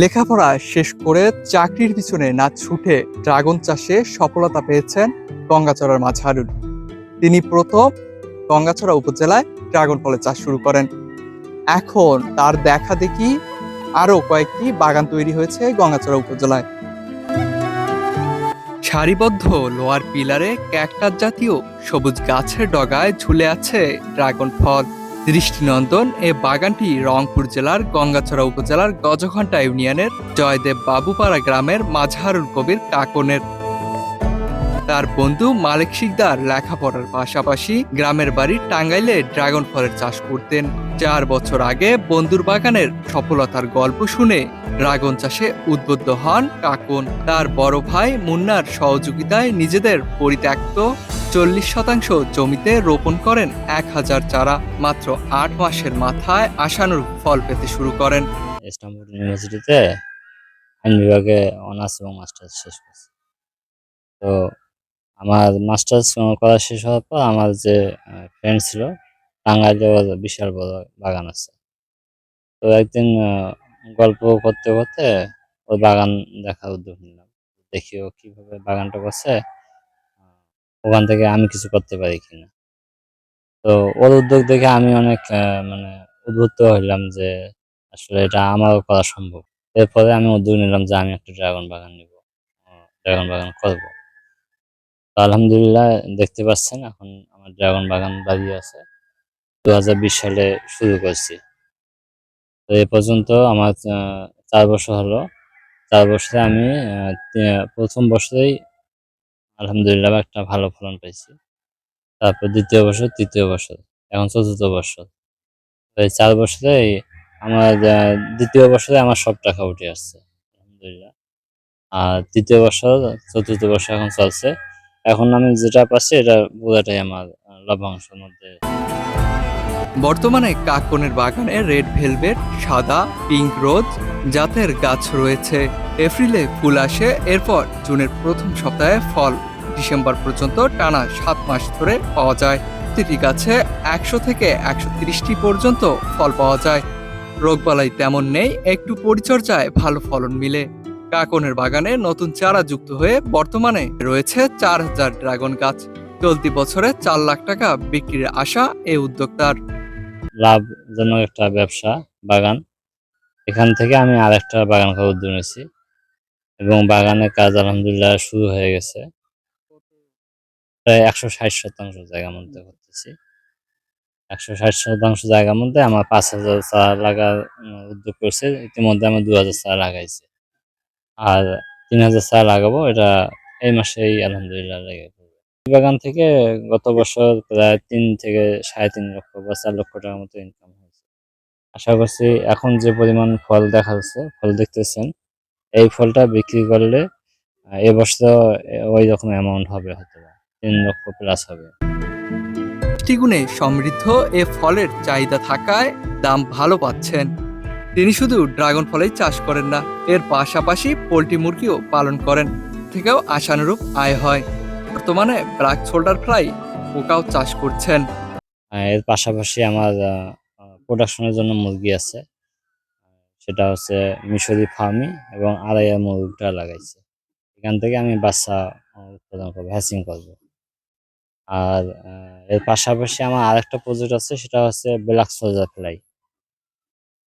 লেখাপড়া শেষ করে চাকরির পিছনে না ছুটে ড্রাগন চাষে সফলতা পেয়েছেন গঙ্গাচড়ার মাঝহারুল তিনি প্রথম গঙ্গাচড়া উপজেলায় ড্রাগন ফলের চাষ শুরু করেন। এখন তার দেখা দেখি আরও কয়েকটি বাগান তৈরি হয়েছে গঙ্গাচড়া উপজেলায়। সারিবদ্ধ লোয়ার পিলারে ক্যাকটাস জাতীয় সবুজ গাছের ডগায় ঝুলে আছে ড্রাগন ফল। দৃষ্টিনন্দন এ বাগানটি রংপুর জেলার গঙ্গাছড়া উপজেলার গজঘণ্টা ইউনিয়নের জয়দেব বাবুপাড়া গ্রামের মাঝহারুল কবির কাকনের। তার বন্ধু মালিক শিকদার লেখাপড়ার পাশাপাশি গ্রামের বাড়ি টাঙ্গাইলে ড্রাগন ফলের চাষ করতেন। চার বছর আগে বন্ধুর বাগানের সফলতার গল্প শুনে ড্রাগন চাষে উদ্বুদ্ধ হন কাকুন। তার বড় ভাই মুন্নার সহযোগিতায় নিজেদের পরিত্যক্ত চল্লিশ শতাংশ জমিতে রোপণ করেন এক হাজার চারা। মাত্র আট মাসের মাথায় আশানুরূপ ফল পেতে শুরু করেন। ইস্তানবুল ইউনিভার্সিটিতে আইন বিভাগে অনার্স এবং মাস্টার্স শেষ করছি। তো আমার মাস্টার্স করা শেষ হওয়ার পর আমার যে ফ্রেন্ড ছিল টাঙ্গাইলে ওর বিশাল বড় বাগান আছে। তো একদিন গল্প করতে করতে ওই বাগান দেখার উদ্যোগ নিলাম। দেখি ও কীভাবে বাগানটা করছে। ওখান থেকে আমি কিছু করতে পারি কিনা। তো ওর উদ্যোগ দেখে আমি অনেক মানে উদ্বুদ্ধ হইলাম যে আসলে এটা আমারও করা সম্ভব। এরপরে আমি উদ্যোগ নিলাম যে আমি একটা ড্রাগন বাগান নিব। ড্রাগন বাগান করব। তো আলহামদুলিল্লাহ দেখতে পাচ্ছেন, এখন আমার ড্রাগন বাগান দাঁড়িয়ে আছে। দু হাজার বিশ সালে শুরু করছি। তো এ পর্যন্ত আমার চার বছর হলো। চার বছরে আমি প্রথম বছরেই আলহামদুলিল্লাহ একটা ভালো ফলন পাইছি। তারপর দ্বিতীয় বছর তৃতীয় বছর এখন চতুর্থ বছর। এই চার বছরে আমার দ্বিতীয় বছরে আমার সব টাকা উঠে আসছে আলহামদুলিল্লাহ। আর তৃতীয় বছর চতুর্থ বছর এখন চলছে। এখন আমি যেটা পাচ্ছি এটা পুরোটাই আমার আহ, লভ্যাংশের মধ্যে। বর্তমানে কাকনের বাগানে রেড ভেলভেট, সাদা, পিঙ্ক রোজ, জাতের গাছ রয়েছে। এপ্রিলে ফুল আসে, এরপর জুনের প্রথম সপ্তাহে ফল। ডিসেম্বর পর্যন্ত টানা সাত মাস ধরে পাওয়া যায়। প্রতিটি গাছে একশো থেকে একশো তিরিশটি পর্যন্ত ফল পাওয়া যায়। রোগবালাই তেমন নেই, একটু পরিচর্যায় ভালো ফলন মিলে। কাকনের বাগানে নতুন চারা যুক্ত হয়ে বর্তমানে রয়েছে চার হাজার ড্রাগন গাছ। চলতি বছরে চার লাখ টাকা বিক্রির আশা এই উদ্যোক্তার। লাভজনক একটা ব্যবসা, বাগান। এখান থেকে আমি আর একটা বাগান করার উদ্যোগ নিয়েছি এবং বাগানের কাজ আলহামদুলিল্লাহ শুরু হয়ে গেছে। প্রায় একশো ষাট শতাংশ জায়গার মধ্যে করতেছি। একশো ষাট শতাংশ জায়গার মধ্যে আমার পাঁচ হাজার চারা লাগার উদ্যোগ করছে। ইতিমধ্যে আমি দু হাজার চারা লাগাইছি। আর তিন হাজার চারা লাগাবো, এটা এই মাসেই আলহামদুলিল্লাহ লেগে বাগান থেকে গত বছর প্রায় তিন থেকে সাড়ে তিন লক্ষ বা চার লক্ষ টাকার মতো ইনকাম হয়েছে। আশা করছি এখন যে পরিমাণ ফল দেখা যাচ্ছে, ফল দেখতেছেন, এই ফলটা বিক্রি করলে এবছর ওই রকম অ্যামাউন্ট হবে হয়তো তিন লক্ষ প্লাস হবে। পুষ্টিগুণে সমৃদ্ধ এ ফলের চাহিদা থাকায় দাম ভালো পাচ্ছেন। তিনি শুধু ড্রাগন ফলেই চাষ করেন না, এর পাশাপাশি পোলট্রি মুরগিও পালন করেন, থেকেও আশানুরূপ আয় হয়। বর্তমানে ব্ল্যাক শোল্ডার ফ্রাই পোকাও চাষ করছেন। এর পাশাপাশি আমার প্রোডাকশনের জন্য মুরগি আছে। সেটা হচ্ছে মিশরি ফার্মি এবং আড়াইয়া মুরগিটা লাগাইছে। এখান থেকে আমি বাচ্চা উৎপাদন করব হ্যাচিং করব। আর এর পাশাপাশি আমার আরেকটা প্রজেক্ট আছে সেটা হচ্ছে ব্ল্যাক সোলজার ফ্লাই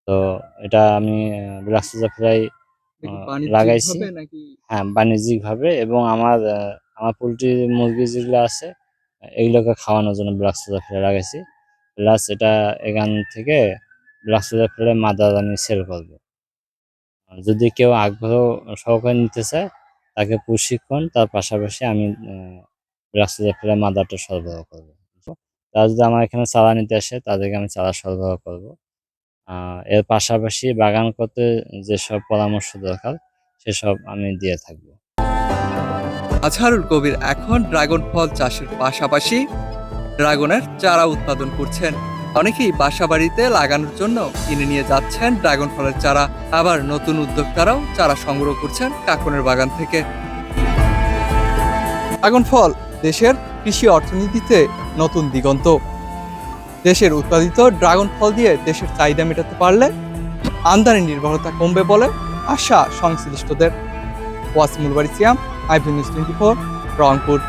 তো এটা আমি ব্ল্যাক সোলজার ফ্লাই লাগাইছি। হ্যাঁ বাণিজ্যিক ভাবে এবং আমার আমার পোলট্রি মুরগি যেগুলো আছে, এগুলোকে খাওয়ানোর জন্য ব্ল্যাক সোজা ফেলে লাগাইছি। প্লাস এটা এখান থেকে ব্ল্যাক সোজা ফেলে মাদার আমি সেল করব। যদি কেউ আগ্রহ সহকারে নিতে চায়, তাকে প্রশিক্ষণ, তার পাশাপাশি আমি ব্ল্যাক সোজা ফেলে মাদারটা সরবরাহ করব। তারা যদি আমার এখানে চারা নিতে আসে, তাদেরকে আমি চারা সরবরাহ করব। এর পাশাপাশি বাগান করতে যেসব পরামর্শ দরকার, সেসব আমি দিয়ে থাকব। আজহারুল কবির এখন ড্রাগন ফল চাষের পাশাপাশি ড্রাগনের চারা উৎপাদন করছেন। অনেকেই বাসা বাড়িতে লাগানোর জন্য কিনে নিয়ে যাচ্ছেন ড্রাগন ফলের চারা। আবার নতুন উদ্যোক্তারাও চারা সংগ্রহ করছেন কাকনের বাগান থেকে। ড্রাগন ফল দেশের কৃষি অর্থনীতিতে নতুন দিগন্ত। দেশের উৎপাদিত ড্রাগন ফল দিয়ে দেশের চাহিদা মেটাতে পারলে আমদানি নির্ভরতা কমবে বলে আশা সংশ্লিষ্টদের। Wasimul Bari Siam IV news twenty four Rangpur